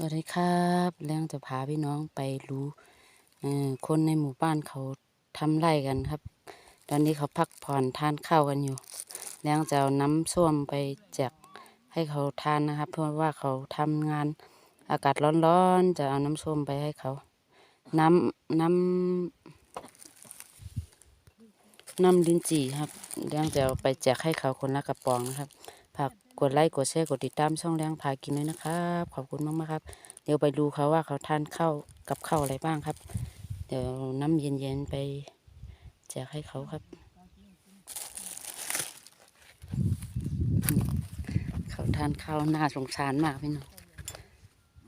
สวัสดีครับแรงจะพาพี่น้องไปรู้คนในหมู่บ้านเขาทำไร่กันครับ ตอนนี้เขาพักผ่อนทานข้าวกันอยู่แรงจะเอาน้ำส้วมไปแจกให้เขาทานนะครับ เพราะว่าเขาทำงานอากาศร้อนๆจะเอาน้ำส้มไปให้เขา น้ำน้ำน้ำลิ้นจี่ครับแรงจะเอาไปแจกให้เขาคนละกระป๋องนะครับ ฝากกดไลค์กดแชร์กดติดตามช่องแรงพากินด้วยนะครับขอบคุณมากๆครับ เดี๋ยวไปดูเขาว่าเขาทานข้าวกับข้าวอะไรบ้างครับ เดี๋ยวน้ำเย็นๆไปแจกให้เขาครับ เขาทานข้าวน่าสงสารมากพี่น้อง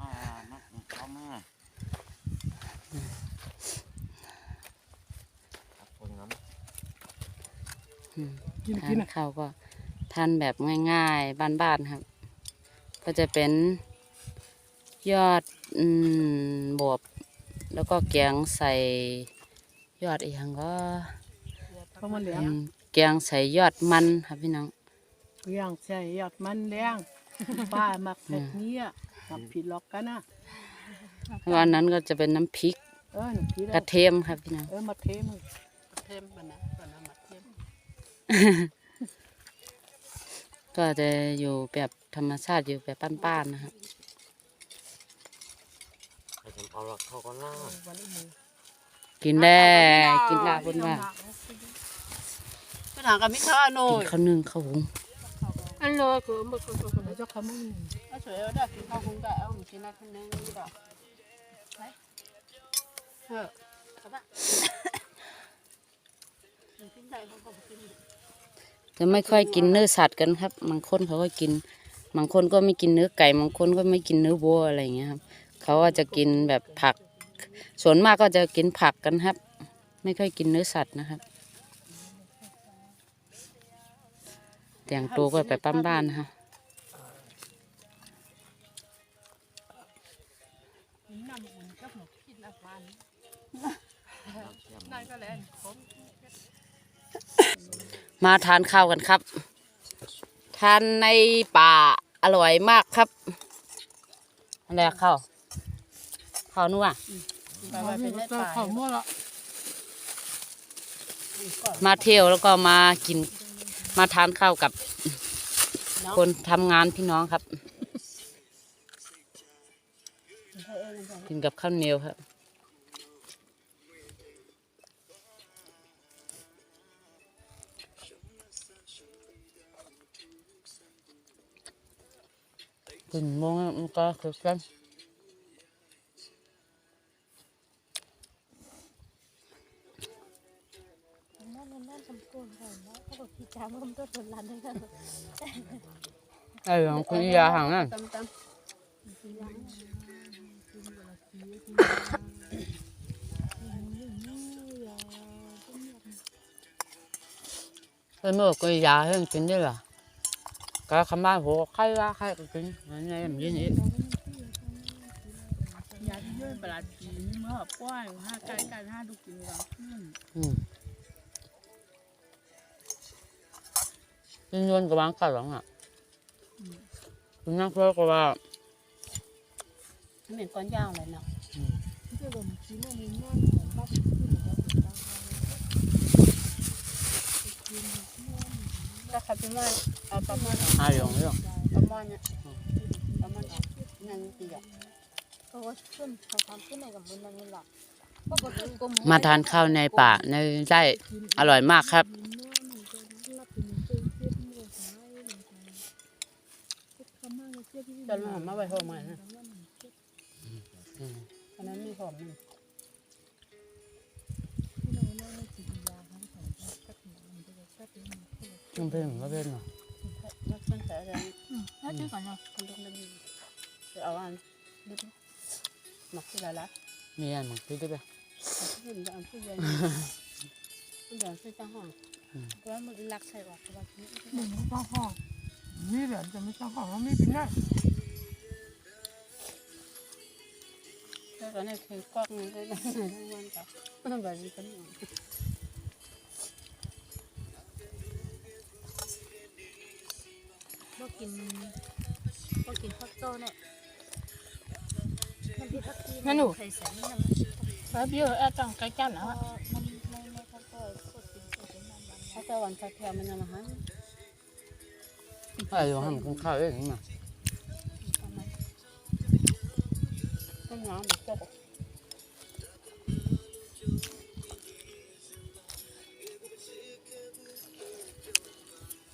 มามาเนน้อืมกินทาะข้าวก็ ทานแบบง่ายๆ บ้านๆครับ ก็จะเป็นยอดอืมบวบ แล้วก็แกงใส่ยอดอีกอย่างก็เพราะมันเหลืองอืมแกงใส่ยอดมันครับพี่น้องเลี้ยงใช่ยอดมันเลี้ยงป้ามักเผ็ดเนี้ยมักผิดหลอกกันนะวันนั้นก็จะเป็นน้ำพริกเออหนูพี่กระเทียมครับพี่น้องเออมาเทมึงเทมปะนะปะนะมาเทม ก็จะอยู่แบบธรรมชาติอยู่แบบบ้านๆนะครับำให้ฉันเอาละเข้าก็น่าวันนี้มือกินได้กินได้คนว่าขนาดกับมิข้าวหน่อกินยข้าวนึ่งข้าวหุงอันเลยคือมือคือคือเจ้าขมึงอะสวยเอาได้กินข้าวคงได้เอาหนูกินได้คนนึงดีกว่าไปเออครับอะกินได้เขาก็กิน จะไม่ค่อยกินเนื้อสัตว์กันครับบางคนเขาก็กินบางคนก็ไม่กินเนื้อไก่บางคนก็ไม่กินเนื้อวัวอะไรอย่างเงี้ยครับเขาก็จะกินแบบผัก ส่วนมากก็จะกินผักกันครับ ไม่ค่อยกินเนื้อสัตว์นะครับแต่งตัวก็ไปปั้มบ้านนะ ครับน้ำอุ่นกับหมูกินอาหารนั่นก็แล้วผมมาทานข้าวกันครับ ทานในป่าอร่อยมากครับอะไรอะข้าวข้าวนัวไปไปเป็นได้ป่าเขามั่วละมาเที่ยวแล้วก็มากิน มาทานข้าวกับคนทำงานพี่น้องครับ กินกับข้าวเหนียวครับ กินโมงมันก็คือกันนั่นนั่นนั่นสมควร ก่อนนะเขาบอกพี่จ้ามันก็ทนรันได้กันไอ้ของคุณยาห่างนั่นตำตเอ้ยเมื่อคุณยาให้มันกินได้เหรอก็คำบ้านหัวใครว่าใครก็กินอันนี้มันยินอีกำยาที่ย่อยประหลาดผีเมื่อป้อยห้าไก่ไก่ห้าดูกินกันขึ้นอืมกินยวนกับวางกัดหลังอะคุณนักเพื่อก็ว่าเหม็นก้อนยาวเลยเนาะที่ผมกิ นมันมีแม่เหมือนบ้านที่เหมือนกันถ้าขับไปว่าเอาประมาณหาเรื่องเรื่องประมาณเนี่ยประมาณนั่นตีอะเขาก็ขึ้นเขาทำขึ้นในกับมันนั่นแหละปกติก็มาทานข้าวในป่าในไร่อร่อยมากครับจะมามาไว้หอมมันนะอันนั้นมีหอมมันมันเป็นก็เป็นเหรอนักตั้ง แต่อะไรแล้วชื่อก่อนเนาะคนลูกนั่นจะเอาอันดึกหมักที่ละละมีอันมันคิดได้ปะผู้หญิงจะเอาผู้ใหญ่ผู้ใหญ่ซื้อ พราะมันรักใส่ออกเพราะว่าหนึ่งไม่ต้องห้องนี่เหรียญจะไม่ต้องห้องแล้วไม่เป็นไรแล้วก็นี่คือกล้องนี่ได้ทั้งวันกับมันแบบนี้กันอยู่ก็กินก็กินข้าวโจ้เนี่ยนั่นหนูใครใส่นี่นะแล้วเบี้ยแอดจังใกล้กันแล้วมันอะไม่ไม่ค่อยก็สดจริงสดจริงมันถ้าเจอวันสักเที่ยวมันยังไงฮะไอ้อยู่ให้มันกินข้าวเองนี่มาต้นน้ำแบบจบ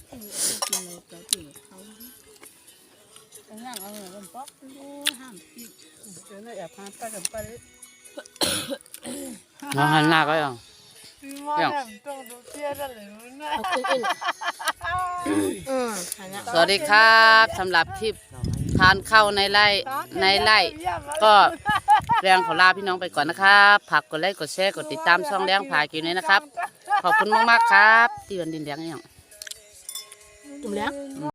เป็นอย่างเอาเงินป๊อกดูห้ามปีเดี๋ยวน่าแอบพาไปกันไปน้องหันหน้าก็ยังว่าแบบต้องดูเตี้ยได้เลยมึงนเองอืมหันหน้าสวัสดีครับสำหรับคลิปทานข้าวในไร่ในไร่ ก็แรงขอลาพี่น้องไปก่อนนะครับผักกดไลค์กดแชร์กดติดตามช่องแรงผากินเลยนะครับ ขอบคุณมากๆครับที่วันดินเลี้ยงอย่างจุ่มแล้ว